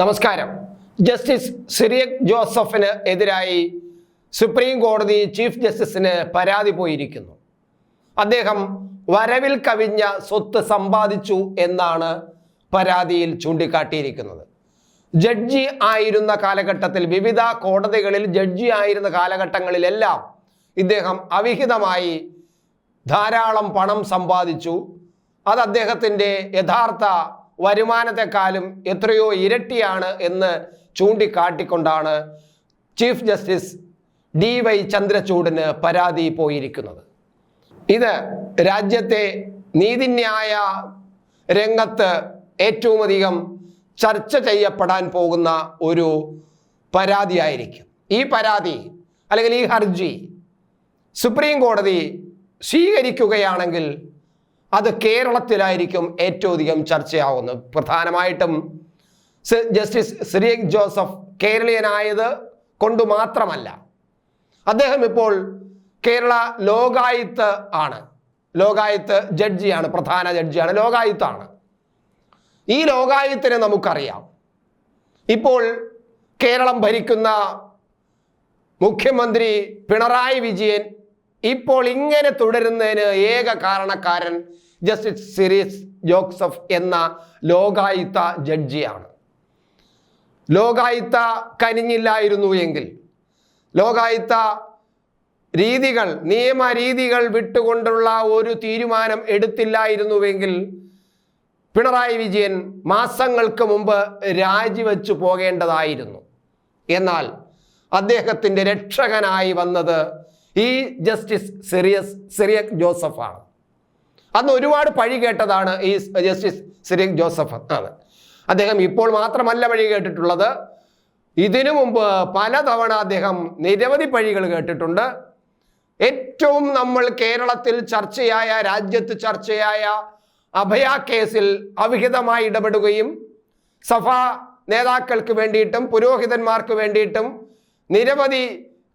നമസ്കാരം. ജസ്റ്റിസ് സിറിയക് ജോസഫിന് എതിരായി സുപ്രീം കോടതി ചീഫ് ജസ്റ്റിസിന് പരാതി പോയിരിക്കുന്നു. അദ്ദേഹം വരവിൽ കവിഞ്ഞ സ്വത്ത് സമ്പാദിച്ചു എന്നാണ് പരാതിയിൽ ചൂണ്ടിക്കാട്ടിയിരിക്കുന്നത്. ജഡ്ജി ആയിരുന്ന കാലഘട്ടത്തിൽ വിവിധ കോടതികളിൽ ജഡ്ജി ആയിരുന്ന കാലഘട്ടങ്ങളിലെല്ലാം ഇദ്ദേഹം അവിഹിതമായി ധാരാളം പണം സമ്പാദിച്ചു. അത് അദ്ദേഹത്തിന്റെ യഥാർത്ഥ വരുമാനത്തെക്കാളും എത്രയോ ഇരട്ടിയാണ് എന്ന് ചൂണ്ടിക്കാട്ടിക്കൊണ്ടാണ് ചീഫ് ജസ്റ്റിസ് ഡി വൈ ചന്ദ്രചൂഡിന് പരാതി പോയിരിക്കുന്നത്. ഇത് രാജ്യത്തെ നീതിന്യായ രംഗത്ത് ഏറ്റവും അധികം ചർച്ച ചെയ്യപ്പെടാൻ പോകുന്ന ഒരു പരാതിയായിരിക്കും. ഈ പരാതി അല്ലെങ്കിൽ ഈ ഹർജി സുപ്രീം കോടതി സ്വീകരിക്കുകയാണെങ്കിൽ അത് കേരളത്തിലായിരിക്കും ഏറ്റവും അധികം ചർച്ചയാവുന്നത്. പ്രധാനമായിട്ടും ജസ്റ്റിസ് ശ്രീ ജോസഫ് കേരളീയനായത് കൊണ്ട് മാത്രമല്ല അദ്ദേഹം ഇപ്പോൾ കേരള ലോകായുത്ത് ആണ്. ലോകായുത്ത് ജഡ്ജിയാണ് പ്രധാന ജഡ്ജിയാണ് ലോകായുത്താണ് ഈ ലോകായുത്തിനെ നമുക്കറിയാം. ഇപ്പോൾ കേരളം ഭരിക്കുന്ന മുഖ്യമന്ത്രി പിണറായി വിജയൻ ഇപ്പോൾ ഇങ്ങനെ തുടരുന്നതിന് ഏക കാരണക്കാരൻ ജസ്റ്റിസ് സിരീസ് ജോസഫ് എന്ന ലോകായുത്ത ജഡ്ജിയാണ്. ലോകായുത്ത കനിഞ്ഞില്ലായിരുന്നു എങ്കിൽ ലോകായുത്ത രീതികൾ നിയമരീതികൾ വിട്ടുകൊണ്ടുള്ള ഒരു തീരുമാനം എടുത്തില്ലായിരുന്നുവെങ്കിൽ പിണറായി വിജയൻ മാസങ്ങൾക്ക് മുമ്പ് രാജിവെച്ചു പോകേണ്ടതായിരുന്നു. എന്നാൽ അദ്ദേഹത്തിന്റെ രക്ഷകനായി വന്നത് ഈ ജസ്റ്റിസ് സിറിയസ് സിറിയക് ജോസഫാണ് അന്ന് ഒരുപാട് പഴി കേട്ടതാണ് ഈ ജസ്റ്റിസ് സിറിയക് ജോസഫ് ആണ് അദ്ദേഹം ഇപ്പോൾ മാത്രമല്ല പഴി കേട്ടിട്ടുള്ളത്. ഇതിനു മുമ്പ് പലതവണ അദ്ദേഹം നിരവധി പഴികൾ കേട്ടിട്ടുണ്ട്. ഏറ്റവും നമ്മൾ കേരളത്തിൽ ചർച്ചയായ രാജ്യത്ത് ചർച്ചയായ അഭയ കേസിൽ അവിഹിതമായി ഇടപെടുകയും സഭാ നേതാക്കൾക്ക് വേണ്ടിയിട്ടും പുരോഹിതന്മാർക്ക് വേണ്ടിയിട്ടും നിരവധി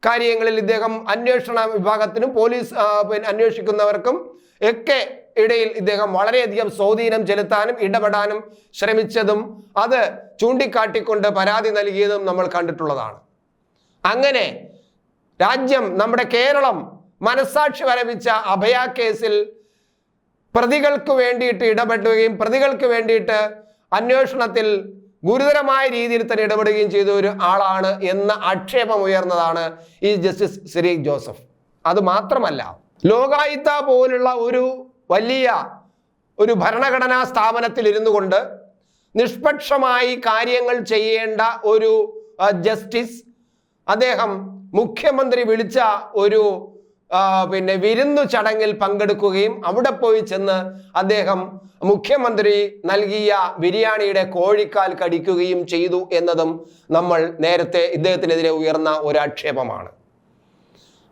കാര്യങ്ങളിൽ ഇദ്ദേഹം അന്വേഷണ വിഭാഗത്തിനും പോലീസ് പിന്നെ അന്വേഷിക്കുന്നവർക്കും ഒക്കെ ഇടയിൽ ഇദ്ദേഹം വളരെയധികം സ്വാധീനം ചെലുത്താനും ഇടപെടാനും ശ്രമിച്ചതും അത് ചൂണ്ടിക്കാട്ടിക്കൊണ്ട് പരാതി നൽകിയതും നമ്മൾ കണ്ടിട്ടുള്ളതാണ്. അങ്ങനെ രാജ്യം നമ്മുടെ കേരളം മനസാക്ഷി വരവിച്ച അഭയ കേസിൽ പ്രതികൾക്ക് വേണ്ടിയിട്ട് ഇടപെടുകയും പ്രതികൾക്ക് വേണ്ടിയിട്ട് അന്വേഷണത്തിൽ ഗുരുതരമായ രീതിയിൽ തന്നെ ഇടപെടുകയും ചെയ്ത ഒരു ആളാണ് എന്ന ആക്ഷേപം ഉയർന്നതാണ് ഈ ജസ്റ്റിസ് ശ്രീ ജോസഫ്. അത് മാത്രമല്ല ലോകായുത്ത പോലുള്ള ഒരു വലിയ ഒരു ഭരണഘടനാ സ്ഥാപനത്തിൽ ഇരുന്നു കൊണ്ട് നിഷ്പക്ഷമായി കാര്യങ്ങൾ ചെയ്യേണ്ട ഒരു ജസ്റ്റിസ് അദ്ദേഹം മുഖ്യമന്ത്രി വിളിച്ച ഒരു പിന്നെ വിരുന്നു ചടങ്ങിൽ പങ്കെടുക്കുകയും അവിടെ പോയി ചെന്ന് അദ്ദേഹം മുഖ്യമന്ത്രി നൽകിയ ബിരിയാണിയുടെ കോഴിക്കാൽ കടിക്കുകയും ചെയ്തു എന്നതും നമ്മൾ നേരത്തെ ഇദ്ദേഹത്തിനെതിരെ ഉയർന്ന ഒരു ആക്ഷേപമാണ്.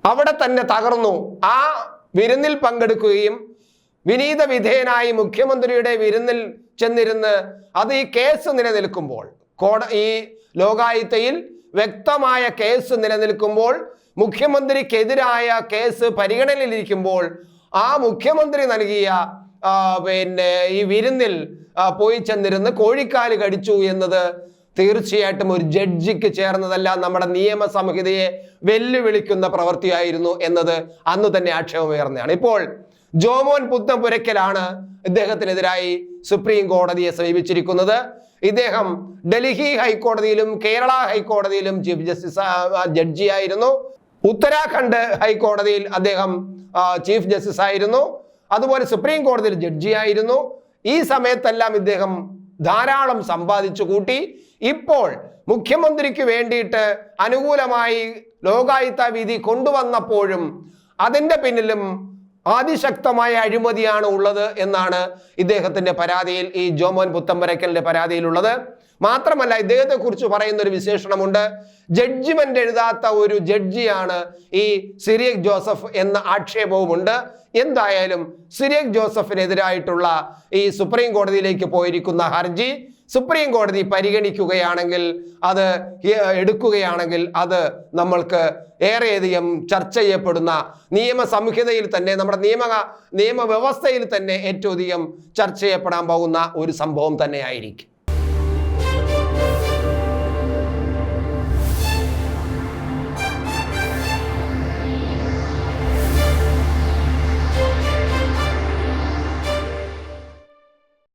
അവിടെ തന്നെ തകർന്നു. ആ വിരുന്നിൽ പങ്കെടുക്കുകയും വിനീത വിധേയനായി മുഖ്യമന്ത്രിയുടെ വിരുന്നിൽ ചെന്നിരുന്ന് അത് ഈ കേസ് നിലനിൽക്കുമ്പോൾ കോട ഈ ലോകായുത്തയിൽ വ്യക്തമായ കേസ് നിലനിൽക്കുമ്പോൾ മുഖ്യമന്ത്രിക്കെതിരായ കേസ് പരിഗണനയിലിരിക്കുമ്പോൾ ആ മുഖ്യമന്ത്രി നൽകിയ പിന്നെ ഈ വിരുന്നിൽ പോയി ചെന്നിരുന്ന് കോഴിക്കാൽ കടിച്ചു എന്നത് തീർച്ചയായിട്ടും ഒരു ജഡ്ജിക്ക് ചേർന്നതല്ല നമ്മുടെ നിയമ സംഹിതയെ വെല്ലുവിളിക്കുന്ന പ്രവൃത്തിയായിരുന്നു എന്നത് അന്ന് തന്നെ ആക്ഷേപം ഉയർന്നതാണ്. ഇപ്പോൾ ജോമോൻ പുത്തംപുരയ്ക്കലാണ് ഇദ്ദേഹത്തിനെതിരായി സുപ്രീം കോടതിയെ സമീപിച്ചിരിക്കുന്നത്. ഇദ്ദേഹം ഡൽഹി ഹൈക്കോടതിയിലും കേരള ഹൈക്കോടതിയിലും ചീഫ് ജസ്റ്റിസ് ജഡ്ജിയായിരുന്നു. ഉത്തരാഖണ്ഡ് ഹൈക്കോടതിയിൽ അദ്ദേഹം ചീഫ് ജസ്റ്റിസ് ആയിരുന്നു. അതുപോലെ സുപ്രീം കോടതിയിൽ ജഡ്ജി ആയിരുന്നു. ഈ സമയത്തെല്ലാം ഇദ്ദേഹം ധാരാളം സമ്പാദിച്ചു കൂട്ടി. ഇപ്പോൾ മുഖ്യമന്ത്രിക്ക് വേണ്ടിയിട്ട് അനുകൂലമായി ലോകായുത്ത വിധി കൊണ്ടുവന്നപ്പോഴും അതിന്റെ പിന്നിലും അതിശക്തമായ അഴിമതിയാണ് ഉള്ളത് എന്നാണ് ഇദ്ദേഹത്തിന്റെ പരാതിയിൽ ഈ ജോമോൻ പുത്തമ്പരക്കലിന്റെ പരാതിയിലുള്ളത്. മാത്രമല്ല ഇദ്ദേഹത്തെ കുറിച്ച് പറയുന്ന ഒരു വിശേഷണമുണ്ട്. ജഡ്ജിമെന്റ് എഴുതാത്ത ഒരു ജഡ്ജിയാണ് ഈ സിറിയക് ജോസഫ് എന്ന ആക്ഷേപവുമുണ്ട്. എന്തായാലും സിറിയക് ജോസഫിനെതിരായിട്ടുള്ള ഈ സുപ്രീം കോടതിയിലേക്ക് പോയിരിക്കുന്ന ഹർജി സുപ്രീം കോടതി പരിഗണിക്കുകയാണെങ്കിൽ അത് എടുക്കുകയാണെങ്കിൽ അത് നമ്മൾക്ക് ഏറെയധികം ചർച്ച ചെയ്യപ്പെടുന്ന നിയമ സംഹിതയിൽ തന്നെ നമ്മുടെ നിയമ നിയമവ്യവസ്ഥയിൽ തന്നെ ഏറ്റവും അധികം ചർച്ച ചെയ്യപ്പെടാൻ പോകുന്ന ഒരു സംഭവം തന്നെയായിരിക്കും.